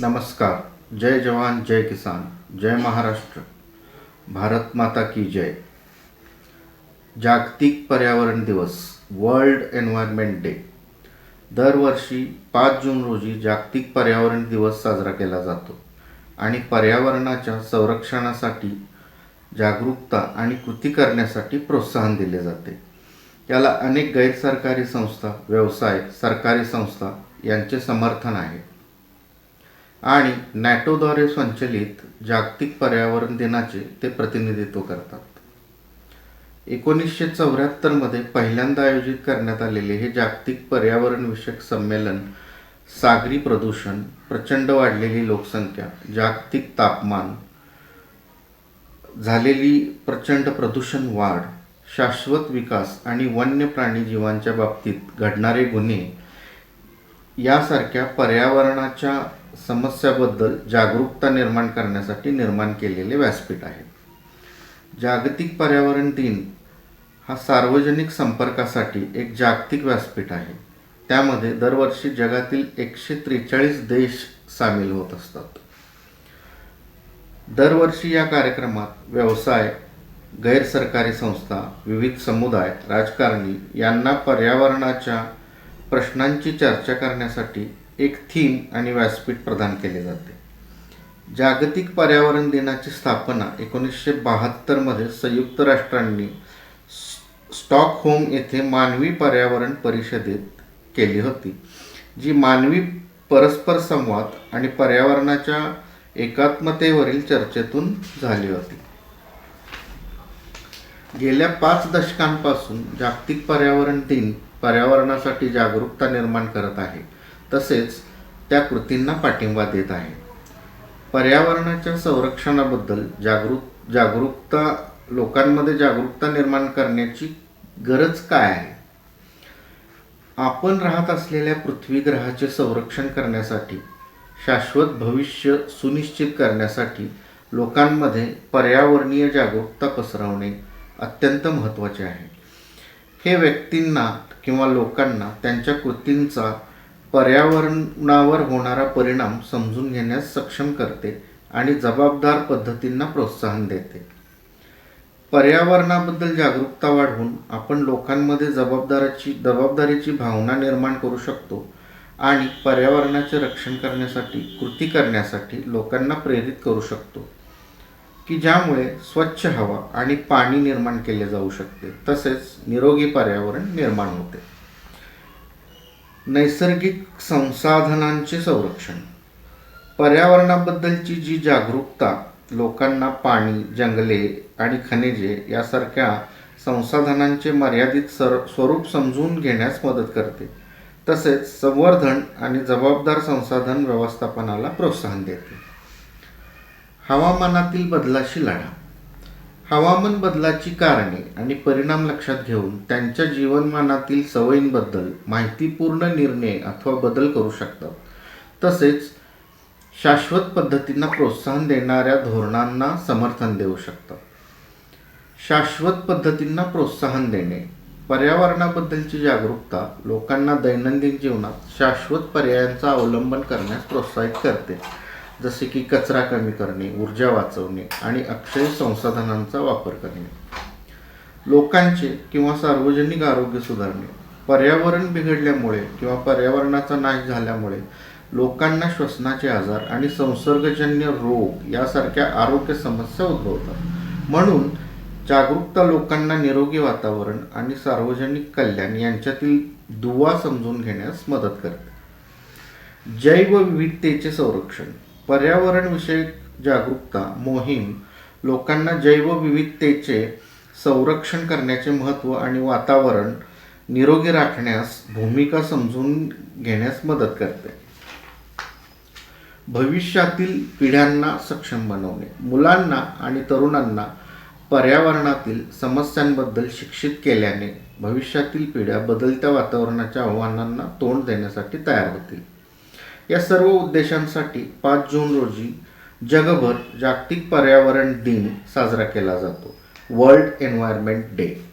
नमस्कार जय जवान जय किसान जय महाराष्ट्र भारत माता की जय. जागतिक पर्यावरण दिवस वर्ल्ड एन्व्हायरमेंट डे. दरवर्षी पाच जून रोजी जागतिक पर्यावरण दिवस साजरा केला जातो आणि पर्यावरणाच्या संरक्षणासाठी जागरूकता आणि कृती करण्यासाठी प्रोत्साहन दिले जाते. याला अनेक गैरसरकारी संस्था व्यवसाय सरकारी संस्था यांचे समर्थन आहे. आणि नॅटोद्वारे संचलित जागतिक पर्यावरण दिनाचे ते प्रतिनिधित्व करतात. एकोणीसशे चौऱ्याहत्तरमध्ये पहिल्यांदा आयोजित करण्यात आलेले हे जागतिक पर्यावरणविषयक संमेलन सागरी प्रदूषण प्रचंड वाढलेली लोकसंख्या जागतिक तापमान झालेली प्रचंड प्रदूषण वाढ शाश्वत विकास आणि वन्य प्राणी जीवांच्या बाबतीत घडणारे गुन्हे यासारख्या पर्यावरणाच्या समस्याबद्दल जागरूकता निर्माण करण्यासाठी निर्माण केलेले व्यासपीठ आहे. जागतिक पर्यावरण दिन हा सार्वजनिक संपर्कासाठी एक जागतिक व्यासपीठ आहे. त्यामध्ये दरवर्षी जगातील एकशे त्रेचाळीस देश सामील होत असतात. दरवर्षी या कार्यक्रमात व्यवसाय गैरसरकारी संस्था विविध समुदाय राजकारणी यांना पर्यावरणाच्या प्रश्नांची चर्चा करण्यासाठी एक थीम आणि व्यासपीठ प्रदान केले जाते. जागतिक पर्यावरण दिनाची स्थापना एकोणीसशे बहात्तरमध्ये संयुक्त राष्ट्रांनी स्टॉकहोम येथे मानवी पर्यावरण परिषदेत केली होती जी मानवी परस्पर संवाद आणि पर्यावरणाच्या एकात्मतेवरील चर्चेतून झाली होती. गेल्या पाच दशकांपासून जागतिक पर्यावरण दिन पर्यावरणासाठी जागरूकता निर्माण करत आहे. तसेच त्या कृतींना पाठिंबा देत आहे पर्यावरणाच्या संरक्षणाबद्दल जागरूक जागरूकता लोकांमध्ये जागरूकता निर्माण करण्याची गरज काय आहे? आपण राहत असलेल्या पृथ्वी ग्रहाचे संरक्षण करण्यासाठी शाश्वत भविष्य सुनिश्चित करण्यासाठी लोकांमध्ये पर्यावरणीय जागरूकता पसरवणे अत्यंत महत्त्वाचे आहे. हे व्यक्तींना किंवा लोकांना त्यांच्या कृतींचा पर्यावरणावर होणारा परिणाम समजून घेण्यास सक्षम करते आणि जबाबदार पद्धतींना प्रोत्साहन देते. पर्यावरणाबद्दल जागरूकता वाढवून आपण लोकांमध्ये जबाबदाराची जबाबदारीची भावना निर्माण करू शकतो आणि पर्यावरणाचे रक्षण करण्यासाठी कृती करण्यासाठी लोकांना प्रेरित करू शकतो की ज्यामुळे स्वच्छ हवा आणि पाणी निर्माण केले जाऊ शकते. तसेच निरोगी पर्यावरण निर्माण होते. नैसर्गिक संसाधनांचे संरक्षण. पर्यावरणाबद्दलची जी जागरूकता लोकांना पाणी जंगले आणि खनिजे यासारख्या संसाधनांचे मर्यादित सर स्वरूप समजून घेण्यास मदत करते. तसेच संवर्धन आणि जबाबदार संसाधन व्यवस्थापनाला प्रोत्साहन देते. हवामानातील बदलाशी लढा. हवामान बदलाची कारणे आणि परिणाम लक्षात घेऊन त्यांच्या जीवनमानातील सवयींबद्दल माहितीपूर्ण निर्णय अथवा बदल करू शकतात. तसेच शाश्वत पद्धतींना प्रोत्साहन देणाऱ्या धोरणांना समर्थन देऊ शकतात. शाश्वत पद्धतींना प्रोत्साहन देणे पर्यावरणाबद्दलची जागरूकता लोकांना दैनंदिन जीवनात शाश्वत पर्यायांचा अवलंबन करण्यास प्रोत्साहित करते. जसे की कचरा कमी करणे ऊर्जा वाचवणे आणि अक्षय संसाधनांचा वापर करणे. लोकांचे किंवा सार्वजनिक आरोग्य सुधारणे. पर्यावरण बिघडल्यामुळे किंवा पर्यावरणाचा नाश झाल्यामुळे लोकांना श्वसनाचे आजार आणि संसर्गजन्य रोग यासारख्या आरोग्य समस्या उद्भवतात. म्हणून जागरूकता लोकांना निरोगी वातावरण आणि सार्वजनिक कल्याण यांच्यातील दुवा समजून घेण्यास मदत करते. जैवविविधतेचे संरक्षण. पर्यावरणविषयक जागरूकता मोहीम लोकांना जैवविविधतेचे संरक्षण करण्याचे महत्त्व आणि वातावरण निरोगी राखण्यास भूमिका समजून घेण्यास मदत करते. भविष्यातील पिढ्यांना सक्षम बनवणे. मुलांना आणि तरुणांना पर्यावरणातील समस्यांबद्दल शिक्षित केल्याने भविष्यातील पिढ्या बदलत्या वातावरणाच्या आव्हानांना तोंड देण्यासाठी तयार होतील. या सर्व उद्देशांसाठी पाच जून रोजी जगभर जागतिक पर्यावरण दिन साजरा केला जातो. World Environment Day.